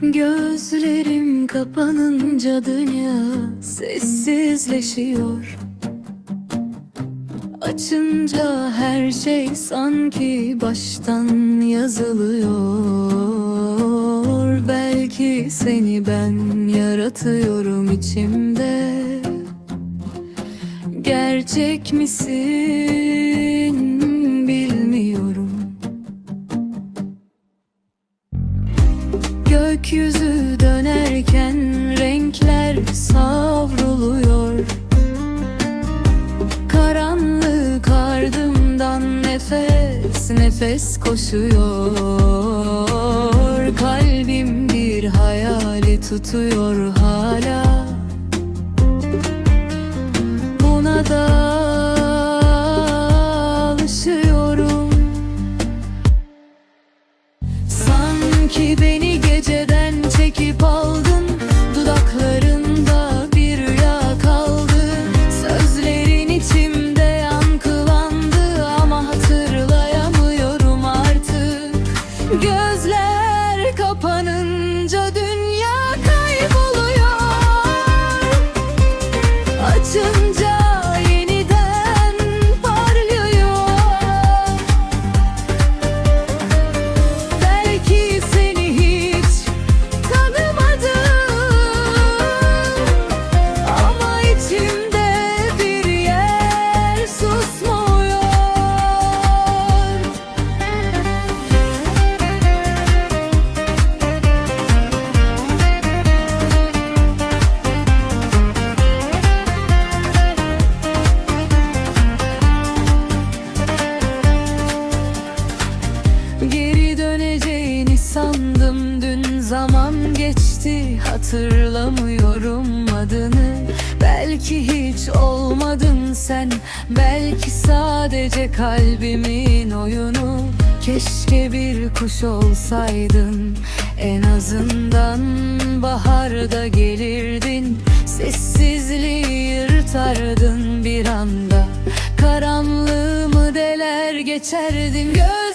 Gözlerim kapanınca dünya sessizleşiyor. Açınca her şey sanki baştan yazılıyor. Belki seni ben yaratıyorum içimde. Gerçek misin Gökyüzü dönerken renkler savruluyor. Karanlık ardımdan nefes nefes koşuyor. Kalbim bir hayali tutuyor hala. Buna da alışıyorum. Sanki beni hatırlamıyorum adını. Belki hiç olmadın sen belki sadece kalbimin oyunu. Keşke bir kuş olsaydın en azından baharda gelirdin. Sessizliği yırtardın bir anda. Karanlığımı deler geçerdin göz